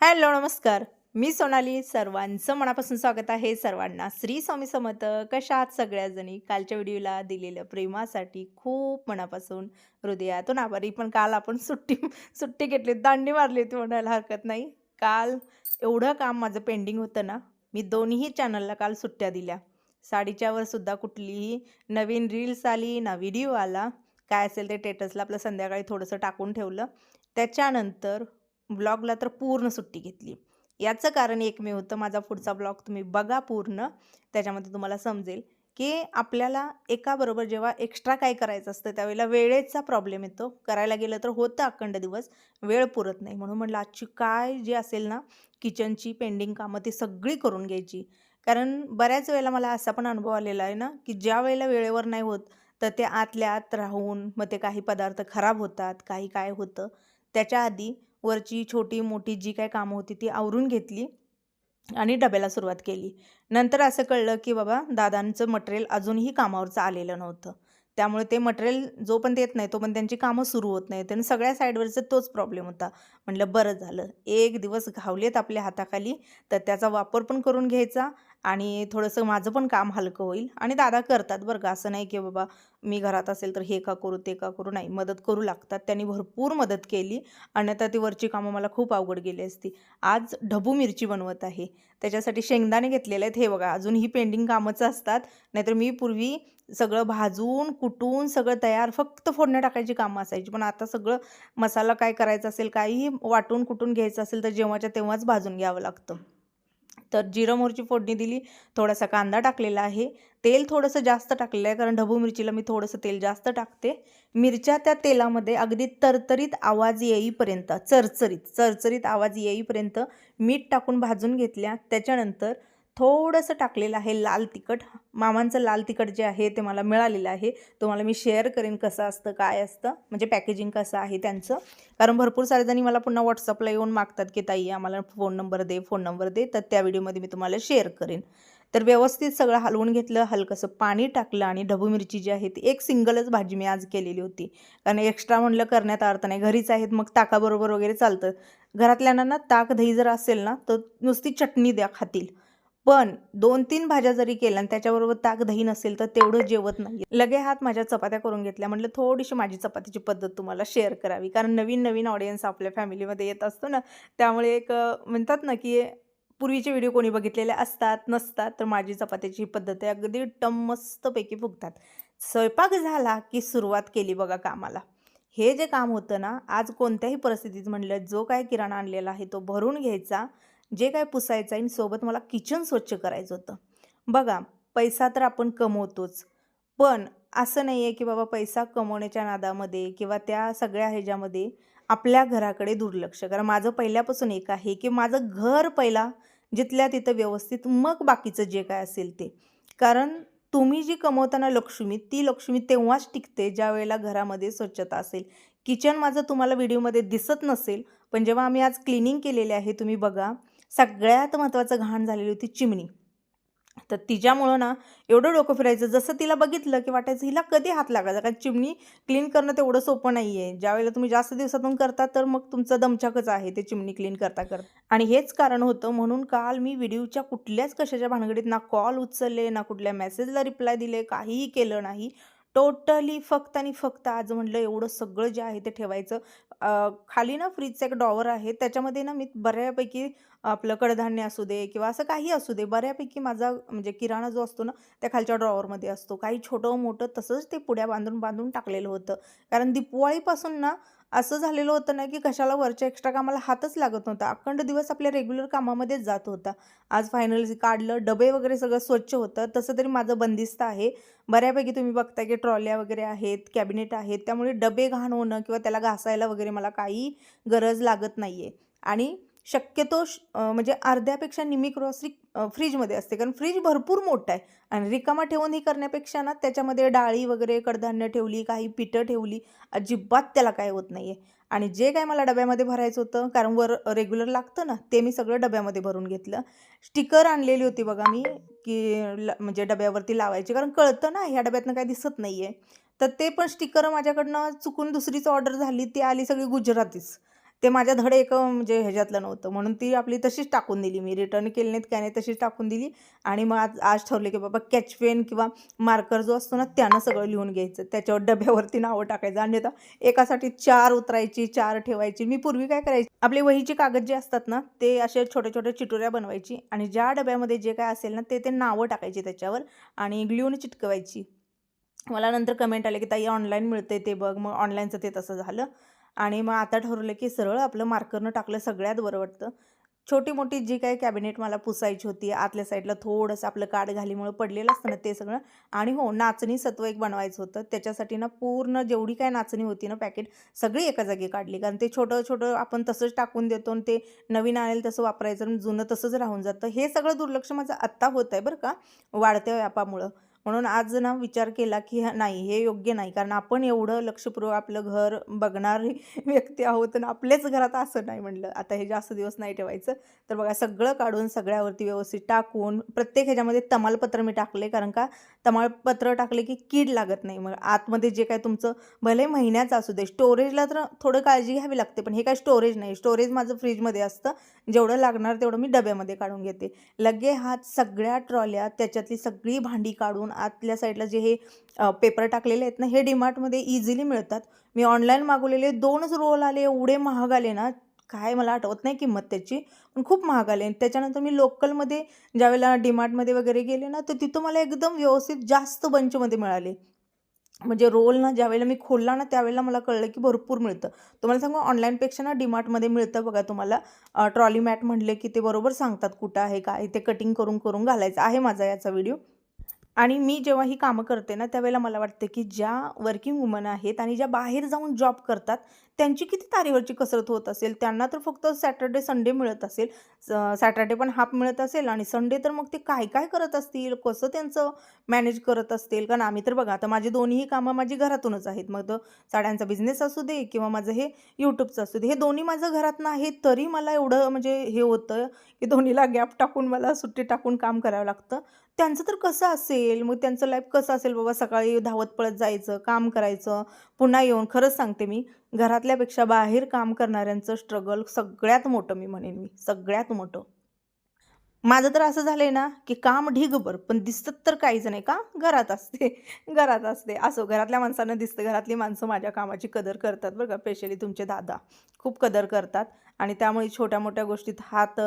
Hello नमस्कार. मी सोनाली. सर्वांचं मनापासून स्वागत आहे. सर्वांना श्री स्वामी समत कशा आहात सगळ्याजणी? कालच्या व्हिडिओला दिलेल्या प्रेमासाठी खूप मनापासून हृदयातून आभारी. पण काल आपण सुट्टी सुट्टी घेतली दांडी मारली होती म्हणायला हरकत नाही. काल एवढं काम माझं पेंडिंग होतं ना मी दोन्ही चॅनलला काल सुट्ट्या दिल्या. साडीच्यावर सुद्धा कुठलीही नवीन रील्स आली ना व्हिडिओ आला. काय असेल ते टेटसला आपलं संध्याकाळी थोडंसं टाकून ठेवलं. त्याच्यानंतर ब्लॉगला तर पूर्ण सुट्टी घेतली. याचं कारण एकमेव होतं माझा पुढचा ब्लॉग तुम्ही बघा पूर्ण. त्याच्यामध्ये तुम्हाला समजेल की आपल्याला एकाबरोबर जेव्हा एक्स्ट्रा काय करायचं असतं त्यावेळेला वेळेचा प्रॉब्लेम येतो. करायला गेलं तर होतं अखंड दिवस वेळ पुरत नाही. म्हणून म्हटलं आजची काय जी असेल ना किचनची पेंडिंग कामं ती सगळी करून घ्यायची. कारण बऱ्याच वेळेला मला असा पण अनुभव आलेला आहे ना की ज्या वेळेला वेळेवर नाही होत तर ते आतल्या आत राहून मग ते काही पदार्थ खराब होतात काही काय होतं त्याच्या आधी वरची छोटी मोठी जी काय कामं होती ती आवरून घेतली आणि डब्याला सुरुवात केली. नंतर असं कळलं की बाबा दादांचं मटेरियल अजूनही कामावरचं आलेलं नव्हतं. त्यामुळे ते मटेरियल जो पण येत नाही तो पण त्यांची कामं सुरू होत नाही त्यांनी सगळ्या साईडवरचं तोच प्रॉब्लेम होता. म्हटलं बरं झालं. एक दिवस घावलेत आपल्या हाताखाली तर त्याचा वापर पण करून घ्यायचा आणि थोडंसं माझं पण काम हलकं होईल. आणि दादा करतात बरं का असं नाही की बाबा मी घरात असेल तर हे का करू ते का करू. नाही मदत करू लागतात. त्यांनी भरपूर मदत केली. आणि ती वरची कामं मला खूप अवघड गेली असती. आज ढबू मिरची बनवत आहे. त्याच्यासाठी शेंगदाणे घेतलेले आहेत. हे बघा अजून ही पेंडिंग कामंच असतात. नाहीतर मी पूर्वी सगळं भाजून कुटून सगळं तयार फक्त फोडण्या टाकायची कामं असायची. पण आता सगळं मसाला काय करायचा असेल काहीही वाटून कुटून घ्यायचं असेल तर जेव्हाच्या तेव्हाच भाजून घ्यावं लागतं. तर जिरं मोहरीची फोडणी दिली. थोडासा कांदा टाकलेला आहे. तेल थोडंसं जास्त टाकलेलं आहे कारण ढबू मिरचीला मी थोडंसं तेल जास्त टाकते. मिरच्या त्या तेलामध्ये अगदी तरतरीत आवाज येईपर्यंत चरचरीत चरचरीत आवाज येईपर्यंत मीठ टाकून भाजून घेतल्या. त्याच्यानंतर थोडंसं टाकलेलं आहे लाल तिखट. मामांचं लाल तिखट जे आहे ते मला मिळालेलं आहे. तुम्हाला मी शेअर करेन कसं असतं काय असतं म्हणजे पॅकेजिंग कसं आहे त्यांचं. कारण भरपूर सारेजणी मला पुन्हा व्हॉट्सअपला येऊन मागतात की ताई आम्हाला फोन नंबर दे फोन नंबर दे. तर त्या व्हिडिओमध्ये मी तुम्हाला शेअर करेन. तर व्यवस्थित सगळं हलवून घेतलं हलकंसं पाणी टाकलं आणि ढबू मिरची जी आहे ती एक सिंगलच भाजी मी आज केलेली होती. कारण एक्स्ट्रा म्हणलं करण्यात अर्थ नाही. घरीच आहेत मग ताकाबरोबर वगैरे चालतं. घरातल्यांना ना ताक दही जर असेल ना तर नुसती चटणी द्या खातील. पण दोन तीन भाज्या जरी केल्या आणि त्याच्याबरोबर ताक दही नसेल तर तेवढं जेवत नाही लगे हात माझ्या चपात्या करून घेतल्या. म्हटलं थोडीशी माझी चपातीची पद्धत तुम्हाला शेअर करावी. कारण नवीन नवीन ऑडियन्स आपल्या फॅमिलीमध्ये येत असतो ना त्यामुळे एक म्हणतात ना की पूर्वीचे व्हिडिओ कोणी बघितलेले असतात नसतात तर माझी चपात्याची पद्धत आहे अगदी टम मस्तपैकी फुगतात. स्वयंपाक झाला की सुरुवात केली बघा कामाला. हे जे काम होतं ना आज कोणत्याही परिस्थितीत म्हणलं जो काय किराणा आणलेला आहे तो भरून घ्यायचा. जे काय पुसायचं आहे आणि सोबत मला किचन स्वच्छ करायचं होतं. बघा पैसा तर आपण कमवतोच. पण असं नाही आहे की बाबा पैसा कमवण्याच्या नादामध्ये किंवा त्या सगळ्या ह्याच्यामध्ये आपल्या घराकडे दुर्लक्ष कारण माझं पहिल्यापासून एक आहे की माझं घर पहिला जिथल्या तिथं व्यवस्थित मग बाकीचं जे काय असेल ते. कारण तुम्ही जी कमवताना लक्ष्मी ती लक्ष्मी तेव्हाच टिकते ज्या वेळेला घरामध्ये स्वच्छता असेल. किचन माझं तुम्हाला व्हिडिओमध्ये दिसत नसेल पण जेव्हा आम्ही आज क्लिनिंग केलेले आहे तुम्ही बघा सगळ्यात महत्त्वाचं घाण झालेली होती चिमणी. तर तिच्यामुळं ना एवढं डोकं फिरायचं जसं तिला बघितलं की वाटायचं हिला कधी हात लागायचा? कारण चिमणी क्लीन करणं तेवढं सोपं नाही आहे ज्यावेळेला तुम्ही जास्त दिवसातून करता तर मग तुमचं दमछाकच आहे ते चिमणी क्लीन करता करता. आणि हेच कारण होतं म्हणून काल मी व्हिडिओच्या कुठल्याच कशाच्या भानगडीत ना कॉल उचलले ना कुठल्या मेसेजला रिप्लाय दिले काहीही केलं नाही. टोटली फक्त आणि फक्त आज म्हटलं एवढं सगळं जे आहे ते ठेवायचं. खाली ना फ्रीजचा एक डॉवर आहे. त्याच्यामध्ये ना मी बऱ्यापैकी आपलं कडधान्य असू दे किंवा असं काही असू दे बऱ्यापैकी माझा म्हणजे किराणा जो असतो ना त्या खालच्या ड्रॉवरमध्ये असतो. काही छोटं मोठं तसंच ते पुड्या बांधून बांधून टाकलेलं होतं. कारण दिपवाळीपासून ना असं झालेलं होतं ना की कशाला वरच्या एक्स्ट्रा कामाला हातच लागत नव्हता. अखंड दिवस आपल्या रेग्युलर कामामध्येच जात होता. आज फायनली काढलं डबे वगैरे सगळं स्वच्छ होतं. तसं तरी माझं बंदिस्त आहे. बऱ्यापैकी तुम्ही बघता की ट्रॉल्या वगैरे आहेत कॅबिनेट आहेत. त्यामुळे डबे घाण होणं किंवा त्याला घासायला वगैरे मला काही गरज लागत नाही आहे आणि शक्यतो म्हणजे अर्ध्यापेक्षा निम्मी ग्रॉसरी फ्रीजमध्ये असते. कारण फ्रीज भरपूर मोठा आहे. आणि रिकामा ठेवून ही करण्यापेक्षा ना त्याच्यामध्ये डाळी वगैरे कडधान्य ठेवली काही पिठं ठेवली अजिबात त्याला काय होत नाही आहे आणि जे काय मला डब्यामध्ये भरायचं होतं कारण वर रेग्युलर लागतं ना ते मी सगळं डब्यामध्ये भरून घेतलं. स्टिकर आणलेली होती बघा मी की ल म्हणजे डब्यावरती लावायची. कारण कळतं ना ह्या डब्यातनं काय दिसत नाही आहे तर ते पण स्टिकर माझ्याकडनं चुकून दुसरीच ऑर्डर झाली ती आली सगळी गुजरातीच. ते माझ्या धड एक म्हणजे ह्याच्यातलं नव्हतं. म्हणून ती आपली तशीच टाकून दिली. मी रिटर्न केली नाहीत काय नाही तशीच टाकून दिली. आणि मग आज आज ठरले की बाबा कॅच पेन किंवा मार्कर जो असतो ना त्यानं सगळं लिहून घ्यायचं. त्याच्यावर डब्यावरती नावं टाकायचं. आणि आता एकासाठी चार उतरायची चार ठेवायची. मी पूर्वी काय करायची? आपले वहीचे कागद जे असतात ना ते असे छोटे छोटे चिटुऱ्या बनवायची आणि ज्या डब्यामध्ये जे काय असेल ना ते ते नावं टाकायची त्याच्यावर आणि ग्ल्यून चिटकवायची. मला नंतर कमेंट आले की ताई ऑनलाईन मिळते ते बघ. मग ऑनलाईनचं ते तसं झालं. आणि मग आता ठरवलं की सरळ आपलं मार्करनं टाकलं सगळ्यात बरं वाटतं. छोटी मोठी जी काही कॅबिनेट मला पुसायची होती आतल्या साईडला थोडंसं आपलं काड घालीमुळं पडलेलं असतं ना ते सगळं. आणि हो नाचणी सत्व एक बनवायचं होतं. त्याच्यासाठी ना पूर्ण जेवढी काय नाचणी होती ना पॅकेट सगळी एका जागी काढली. कारण ते छोटं छोटं आपण तसंच टाकून देतो आणि ते नवीन आणेल तसं वापरायचं आणि जुनं तसंच राहून जातं. हे सगळं दुर्लक्ष माझं आत्ता होत आहे बरं का वाढत्या व्यापामुळं. म्हणून आज ना विचार केला की नाही हे योग्य नाही. कारण आपण एवढं लक्षपूर्वक आपलं घर बघणारी व्यक्ती आहोत आणि आपल्याच घरात असं नाही म्हणलं. आता हे जास्त दिवस नाही ठेवायचं. तर बघा सगळं काढून सगळ्यावरती व्यवस्थित टाकून प्रत्येक ह्याच्यामध्ये तमालपत्र मी टाकले. कारण का? तमालपत्र टाकले की कीड लागत नाही. मग आतमध्ये जे काय तुमचं भले महिन्याचं असू दे स्टोरेजला तर थोडं काळजी घ्यावी लागते. पण हे काय स्टोरेज नाही. स्टोरेज माझं फ्रीजमध्ये असतं. जेवढं लागणार तेवढं मी डब्यामध्ये काढून घेते. लगे हात सगळ्या ट्रॉल्या त्याच्यातली सगळी भांडी काढून आतल्या साईडला जे हे पेपर टाकलेले आहेत ना हे डीमार्टमध्ये इझिली मिळतात. मी ऑनलाईन मागवलेले दोनच रोल आले एवढे महाग आले ना काय मला आठवत नाही किंमत त्याची पण खूप महाग आले. आणि त्याच्यानंतर मी लोकलमध्ये ज्यावेळेला डीमार्टमध्ये वगैरे गेले ना तर तिथं मला एकदम व्यवस्थित जास्त बंचमध्ये मिळाले. म्हणजे रोल ना ज्यावेळेला मी खोलला ना त्यावेळेला मला कळलं की भरपूर मिळतं. तुम्हाला सांगू ऑनलाईनपेक्षा ना डीमार्टमध्ये मिळतं बघा तुम्हाला. ट्रॉली मॅट म्हणले की ते बरोबर सांगतात कुठं आहे काय ते कटिंग करून करून घालायचं आहे माझा याचा व्हिडिओ आणि मी जेव्हा ही कामं करते ना त्यावेळेला मला वाटतं की ज्या वर्किंग वुमन आहेत आणि ज्या बाहेर जाऊन जॉब करतात त्यांची किती तारीवरची कसरत होत असेल? त्यांना तर फक्त सॅटर्डे संडे मिळत असेल. सॅटर्डे पण हाफ मिळत असेल आणि संडे तर मग ते काय काय करत असतील? कसं त्यांचं मॅनेज करत असतील? कारण आम्ही तर बघा आता माझी दोन्हीही कामं माझी घरातूनच आहेत. मग तर साड्यांचा बिझनेस असू दे किंवा माझं हे यूट्यूबचं असू दे हे दोन्ही माझं घरात आहे तरी मला एवढं म्हणजे हे होतं की दोन्हीला गॅप टाकून मला सुट्टी टाकून काम करावं लागतं. त्यांचं तर कसं असेल? मग त्यांचं लाईफ कसं असेल बाबा? सकाळी धावत पळत जायचं काम करायचं पुन्हा येऊन खरंच सांगते मी घरातल्यापेक्षा बाहेर काम करणाऱ्यांचं स्ट्रगल सगळ्यात मोठं मी म्हणेन मी सगळ्यात मोठं. माझं तर असं झालं आहे ना की काम ढिगभर पण दिसत तर काहीच नाही का? घरात असते घरात असते. असो घरातल्या माणसांना दिसतं घरातली माणसं माझ्या कामाची कदर करतात बरं का स्पेशली तुमचे दादा. खूप कदर करतात आणि त्यामुळे छोट्या मोठ्या गोष्टीत हात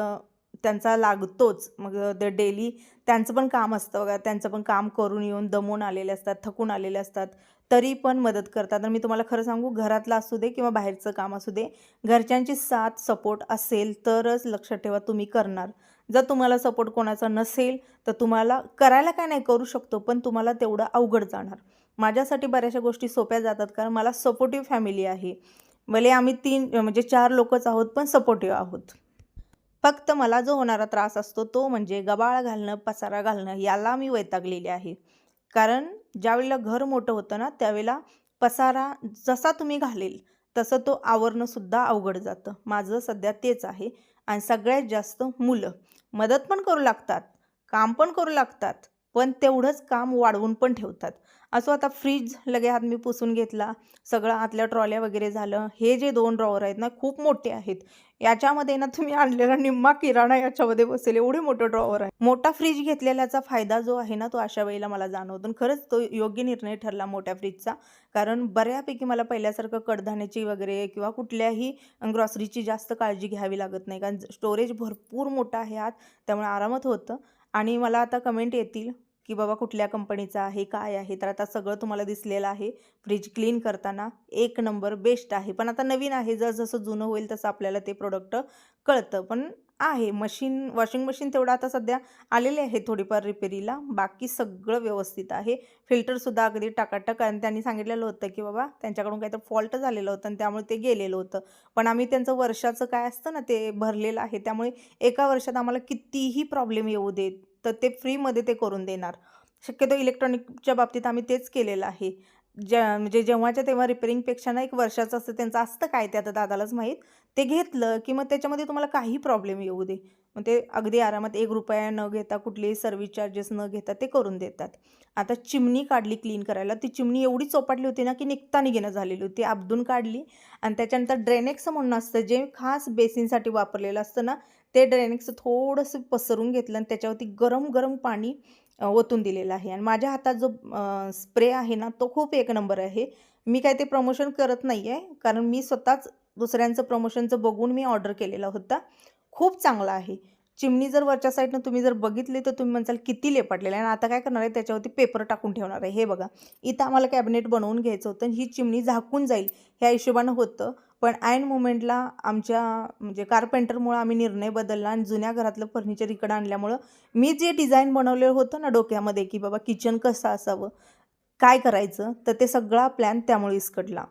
त्यांचा लागतोच. मग ते डेली त्यांचं पण काम असतं बघा. त्यांचं पण काम करून येऊन दमून आलेले असतात थकून आलेले असतात. तरी पण मदत करतात. तर मी तुम्हाला खरं सांगू घरातलं असू दे किंवा बाहेरचं काम असू दे घरच्यांची साथ सपोर्ट असेल तरच लक्षात ठेवा तुम्ही करणार. जर तुम्हाला सपोर्ट कोणाचा नसेल तर तुम्हाला करायला काय नाही करू शकतो पण तुम्हाला तेवढं अवघड जाणार. माझ्यासाठी बऱ्याचशा गोष्टी सोप्या जातात कारण मला सपोर्टिव्ह फॅमिली आहे. भले आम्ही तीन म्हणजे चार लोकच आहोत पण सपोर्टिव्ह आहोत. फक्त मला जो होणारा त्रास असतो तो म्हणजे गबाळ घालणं पसारा घालणं याला मी वैतागलेली आहे. कारण ज्यावेळेला घर मोठं होतं ना त्यावेळेला पसारा जसा तुम्ही घालेल तसं तो आवरणंसुद्धा अवघड जातं. माझं सध्या तेच आहे. आणि सगळ्यात जास्त मुलं मदत पण करू लागतात काम पण करू लागतात. पण तेवढंच काम वाढवून पण ठेवतात. असो आता फ्रीज लगे हात मी पुसून घेतला सगळं आतल्या ट्रॉल्या वगैरे झालं हे जे दोन ड्रॉवर आहेत ना खूप मोठे आहेत. याच्यामध्ये ना तुम्ही आणलेला निम्मा किराणा याच्यामध्ये बसेल एवढे मोठं ड्रॉवर आहे मोठा फ्रीज घेतलेल्याचा फायदा जो आहे ना तो अशा वेळेला मला जाणवतो. खरंच तो योग्य निर्णय ठरला मोठ्या फ्रीजचा कारण बऱ्यापैकी मला पहिल्यासारखं कडधान्याची वगैरे किंवा कुठल्याही ग्रॉसरीची जास्त काळजी घ्यावी लागत नाही. कारण स्टोरेज भरपूर मोठा आहे आत त्यामुळे आरामात होतं. आणि मला आता कमेंट येतील. की बाबा कुठल्या कंपनीचं आहे काय आहे? तर आता सगळं तुम्हाला दिसलेलं आहे. फ्रीज क्लीन करताना एक नंबर बेस्ट आहे. पण आता नवीन आहे. जर जसं जुनं होईल तसं आपल्याला ते प्रोडक्ट कळतं. पण आहे. मशीन वॉशिंग मशीन तेवढं आता सध्या आलेले आहे थोडीफार रिपेरीला बाकी सगळं व्यवस्थित आहे. फिल्टरसुद्धा अगदी टाकाटक आणि त्यांनी सांगितलेलं होतं की बाबा त्यांच्याकडून काहीतरी फॉल्ट झालेलं होतं आणि त्यामुळे ते गेलेलं होतं. पण आम्ही त्यांचं वर्षाचं काय असतं ना ते भरलेलं आहे. त्यामुळे एका वर्षात आम्हाला कितीही प्रॉब्लेम येऊ देत तर ते फ्रीमध्ये ते करून देणार. शक्यतो इलेक्ट्रॉनिकच्या बाबतीत आम्ही तेच केलेलं आहे. ज्या म्हणजे जेव्हाच्या तेव्हा रिपेरिंगपेक्षा ना एक वर्षाचं असतं त्यांचं असतं काय ते आता दादालाच माहीत. ते घेतलं की मग त्याच्यामध्ये तुम्हाला काही प्रॉब्लेम येऊ दे. मग ते अगदी आरामात एक रुपया न घेता कुठलेही सर्व्हिस चार्जेस न घेता ते करून देतात. आता चिमणी काढली क्लीन करायला. ती चिमणी एवढी चोपाटली होती ना की निघता निघेनं झालेली होती. अब्दून काढली आणि त्याच्यानंतर ड्रेनेक्स म्हणून असतं जे खास बेसिनसाठी वापरलेलं असतं ना ते ड्रेनिक्स थोडंसं पसरून घेतलं आणि त्याच्यावरती गरम गरम पाणी ओतून दिलेलं आहे. आणि माझ्या हातात जो स्प्रे आहे ना तो खूप एक नंबर आहे. मी काय ते प्रमोशन करत नाही आहे कारण मी स्वतःच दुसऱ्यांचं प्रमोशनचं बघून मी ऑर्डर केलेला होता. खूप चांगला आहे. चिमणी जर वरच्या साईडनं तुम्ही जर बघितली तर तुम्ही म्हणसाल किती लेपाटलेलं आहे. आणि आता काय करणार आहे त्याच्यावरती पेपर टाकून ठेवणार आहे. हे बघा इथं आम्हाला कॅबिनेट बनवून घ्यायचं होतं आणि ही चिमणी झाकून जाईल. ह्या हिशोबानं होतं. पण ऐन मुमेंटला आमच्या म्हणजे कारपेंटरमुळं आम्ही निर्णय बदलला आणि जुन्या घरातलं फर्निचर इकडं आणल्यामुळं मी जे डिझाईन बनवलेलं होतं ना डोक्यामध्ये की बाबा किचन कसं असावं काय करायचं तर ते सगळा प्लॅन त्यामुळे इसकडला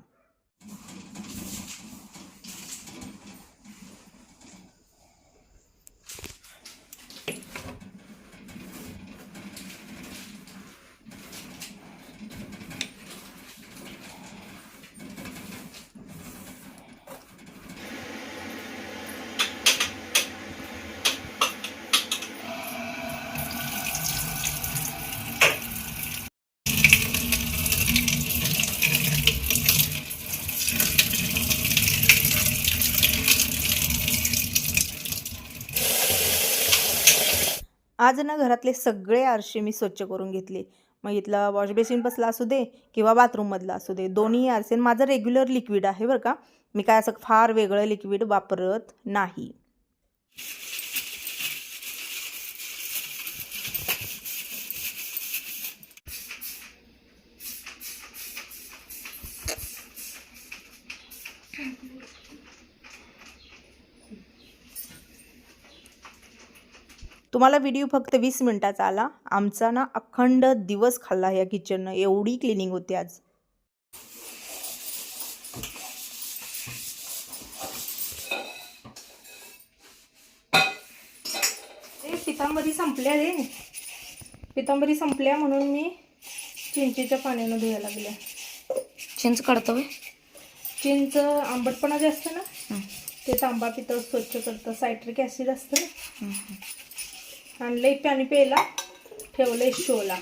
आज ना घरातले सगळे आरसे मी स्वच्छ करून घेतले. मग इथला वॉश बेसिन बसला असू दे किंवा बाथरूममधला असू दे दोन्ही आरसे आणि माझं रेग्युलर लिक्विड आहे बरं का. मी काय असं फार वेगळं लिक्विड वापरत नाही. तुम्हाला व्हिडिओ फक्त वीस मिनिटाचा आला. आमचा ना अखंड दिवस खाल्ला या किचननं एवढी क्लिनिंग होती आज. पितांबरी संपल्या रे. पितांबरी संपल्या म्हणून मी चिंचेच्या पाण्यानं धुवायला लागल्या चिंच काढतो? चिंच आंबटपणा जे असतं ना ते तांबा पितळ स्वच्छ करतं. सायट्रिक ॲसिड असतं ना? आणलंय. पाणी प्यायला ठेवलंय शोला.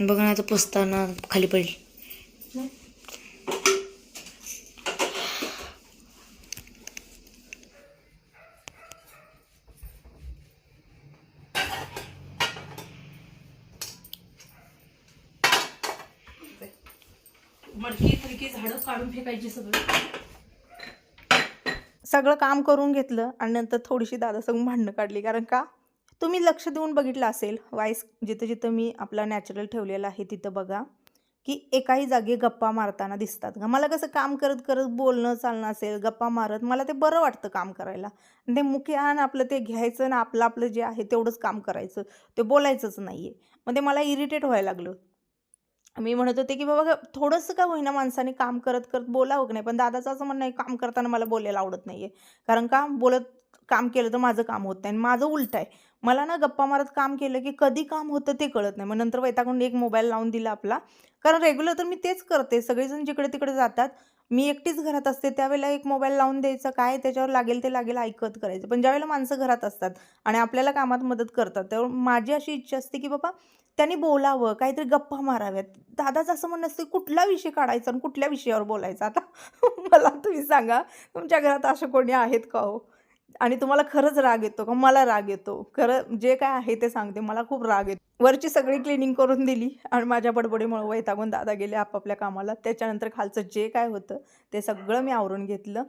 बघ ना आता पुसताना खाली पडली. मडकी फडकी झाडं काढून फेकायची सगळं. सगळं काम करून घेतलं आणि नंतर थोडीशी दादासंग भांडणं काढली. कारण का? तुम्ही लक्ष देऊन बघितलं असेल वाईस जिथं जिथं मी आपला नॅचरल ठेवलेला आहे तिथं बघा की एकाही जागी गप्पा मारताना दिसतात. का मला कसं काम करत करत बोलणं चालणं असेल गप्पा मारत मला ते बरं वाटतं काम करायला. ते मुख्यान आपलं ते घ्यायचं ना आपलं आपलं जे आहे तेवढंच काम करायचं. ते बोलायचंच नाही आहे मग ते मला इरिटेट व्हायला लागलं. मी म्हणत होते की बाबा थोडंसं का होईना माणसाने काम करत करत बोलावं की नाही? पण दादाचं असं म्हणणं आहे काम करताना मला बोलायला आवडत नाही आहे कारण का? बोलत काम केलं तर माझं काम होत नाही आणि माझं उलट आहे. मला ना गप्पा मारत काम केलं की कधी काम होतं ते कळत नाही. मग नंतर वैतागून एक मोबाईल लावून दिला आपला. कारण रेग्युलर तर मी तेच करते. सगळेजण जिकडे तिकडे जातात. मी एकटीच घरात असते. त्यावेळेला एक मोबाईल लावून द्यायचा. काय त्याच्यावर लागेल ते लागेल ऐकत करायचं. पण ज्यावेळेला माणसं घरात असतात आणि आपल्याला कामात मदत करतात तेव्हा माझी अशी इच्छा असते की बाबा त्यांनी बोलावं काहीतरी गप्पा माराव्यात. दादाचं असं म्हणणं असतं कुठला विषय काढायचा आणि कुठल्या विषयावर बोलायचा? आता मला तुम्ही सांगा तुमच्या घरात असं कोणी आहेत का हो? आणि तुम्हाला खरंच राग येतो का? मला राग येतो. खरं जे काय आहे ते सांगते. मला खूप राग येतो. वरची सगळी क्लिनिंग करून दिली आणि माझ्या बडबडीमुळे वैतागून दादा गेले आपापल्या कामाला. त्याच्यानंतर खालचं जे काय होतं ते सगळं मी आवरून घेतलं.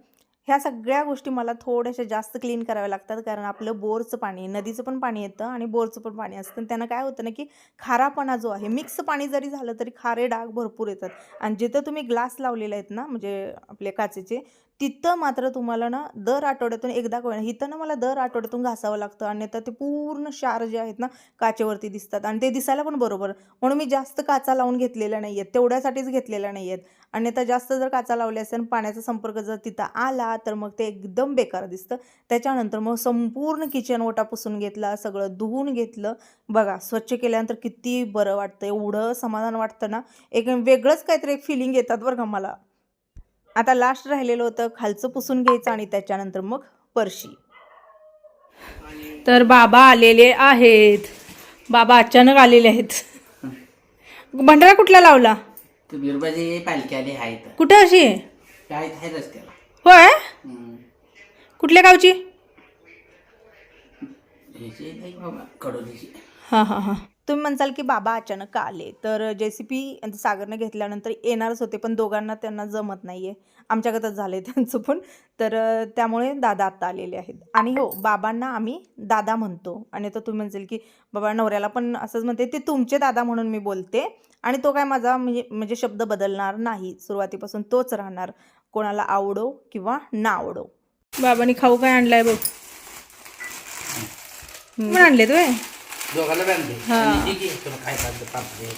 ह्या सगळ्या गोष्टी मला थोड्याशा जास्त क्लीन कराव्या लागतात. कारण आपलं बोरचं पाणी नदीचं पण पाणी येतं आणि बोरचं पण पाणी असतं. आणि त्यांना काय होतं ना की खारापणा जो आहे मिक्स पाणी जरी झालं तरी खारे डाग भरपूर येतात. आणि जिथं तुम्ही ग्लास लावलेले आहेत ना म्हणजे आपले काचेचे तिथं मात्र तुम्हाला ना दर आठवड्यातून एकदा का इथं ना मला दर आठवड्यातून घासावं लागतं आणि तर ते पूर्ण शार जे आहेत ना काचेवरती दिसतात आणि ते दिसायला पण बरोबर. म्हणून मी जास्त काचा लावून घेतलेल्या नाही आहेत तेवढ्यासाठीच घेतलेल्या नाही आहेत आणि आता जास्त जर काचा लावल्या असेल पाण्याचा संपर्क जर तिथं आला तर मग ते एकदम बेकार दिसतं. त्याच्यानंतर मग संपूर्ण किचन ओटा पुसून घेतला सगळं धुवून घेतलं. बघा स्वच्छ केल्यानंतर किती बरं वाटतं एवढं समाधान वाटतं ना. एक वेगळंच काहीतरी एक फिलिंग येतात बरं का मला. आता लास्ट राहिलेलं होतं खालचं पुसून घ्यायचं आणि त्याच्यानंतर मग परशी तर बाबा आलेले आहेत. बाबा अचानक आलेले आहेत. भंडारा कुठला लावला? तर बिरबाजी पालखी आली आहे तर कुठे अशी? रस्त्याला. होय. कुठल्या गावची? हां हां हां. तुम्ही म्हणसाल की बाबा अचानक का आले. तर जे सी पी सागरने घेतल्यानंतर येणारच होते पण दोघांना त्यांना जमत नाही आहे आमच्याकडंच झालं आहे त्यांचं पण. तर त्यामुळे दादा आत्ता आलेले आहेत. आणि हो बाबांना आम्ही दादा म्हणतो. आणि तर तुम्ही म्हणसाल की बाबा नवऱ्याला पण असंच म्हणते ते तुमचे दादा म्हणून मी बोलते. आणि तो काय माझा म्हणजे म्हणजे शब्द बदलणार नाही. सुरुवातीपासून तोच राहणार. कोणाला आवडो किंवा ना आवडो. बाबांनी खाऊ काय आणलाय बघ. पण आणले तू दोघाला बांधले. आणि ठीक आहे, तुला काय पाहिजे पापडी आहे.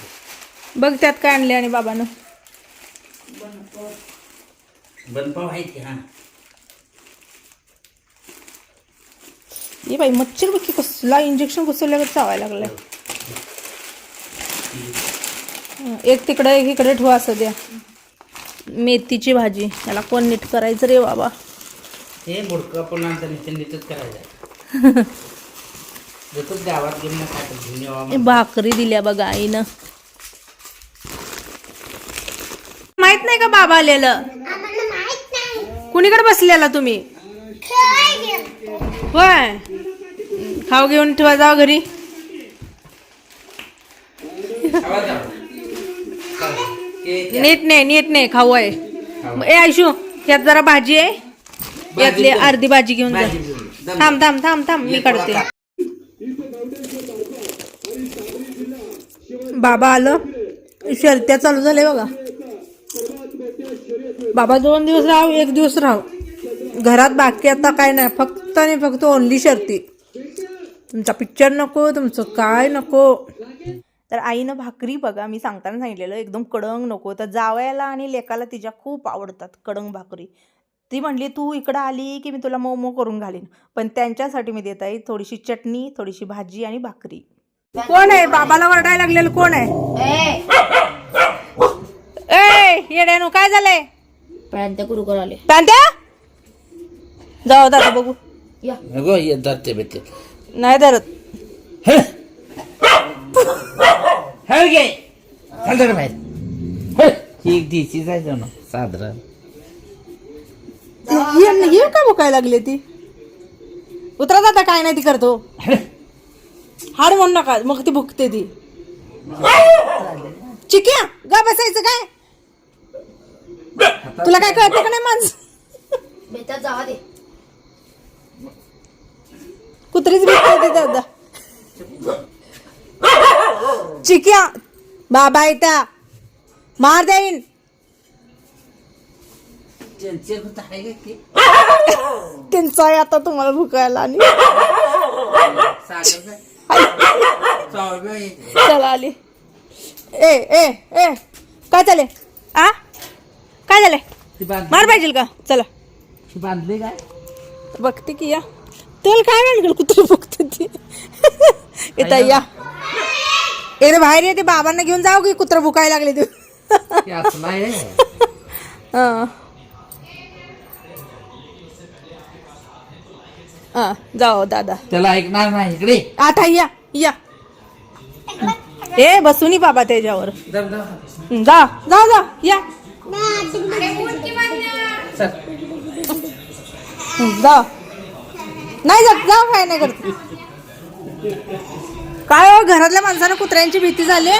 बघ त्यात काय आणले आणि बाबानं. बनपाव आहे की हा? ये बाई मच्छर बघ की कसला इंजेक्शन घुसवल्यावर चावायला लागलाय. हं, एक तिकडे एक इकडे ठेवा असं द्या. मेथीची भाजी. याला कोण नीट करायचं रे बाबा. हे बुडकं पुन्हा नंतर निश्चित करायचं. भाकरी दिल्या बघा आईनं. माहीत नाही का बाबा आलेलं? कुणीकडे बसलेला तुम्ही? होय. खाऊ घेऊन ठेवा जावा घरी. नीट नाही नीट नाही खाऊ आहे. ए आयशू यात जरा भाजी आहे. यातली अर्धी भाजी घेऊन जा. थांब थांब थांब थांब मी काढते बाबा आलं. शर्त्या चालू झाल्या बघा. बाबा दोन दिवस राहू एक दिवस राहू. घरात बाकी आता काय नाही फक्त आणि फक्त ओनली शर्ती. तुमचा पिक्चर नको तुमचं काय नको. तर आईनं भाकरी बघा मी सांगताना सांगितलेलं एकदम कडंग नको. तर जावयाला आणि लेकाला तिच्या खूप आवडतात कडंग भाकरी. ती म्हणली तू इकडं आली की मी तुला मोमो करून घालीन. पण त्यांच्यासाठी मी देत आहे थोडीशी चटणी थोडीशी भाजी आणि भाकरी. कोण आहे? बाबाला वरडायला लागलेलं कोण आहे? ए येड्यानो काय झालंय? प्रांत्या गुरुकर आले. तांत्या जाऊ दादा बघू. या. अगो ये धरते बेते. नाही धरत. गे चालतं बाहेर. ही जायचं ना साधारण. ये का भुकायला लागली ती? उतरा दादा काय नाही ती करतो. हाड म्हणू नका मग ती भुकते ती. चिक्या गा बसायचं काय? तुला काय कळतं का नाही माणसं? बेटा जावा दे. कुत्रीच भेटते दादा चिक्या बाबा येता मार देईन. त्यांचे आता तुम्हाला भुकायला आणि. चला आली. ए ए ए. काय चाले आ? काय झाले ती बांध मार पाहिजे का? चला. ती बांधली काय? बघते की या. त्याला काय नाही कुत्री बघते ती? येता या. ए रे बाहेर ये ते बाबांना घेऊन जाऊ की कुत्र भुकायला लागले तू. हा. हा, जाओ दादा. त्याला ऐकणार नाही इकडे. आता या या. ए बसूनी बाबा त्याच्यावर. दम दम जा जा जा या. चल. जा. नाही जात जा काय नाही करत. काय हो घरातल्या माणसानं कुत्र्यांची भीती झाली?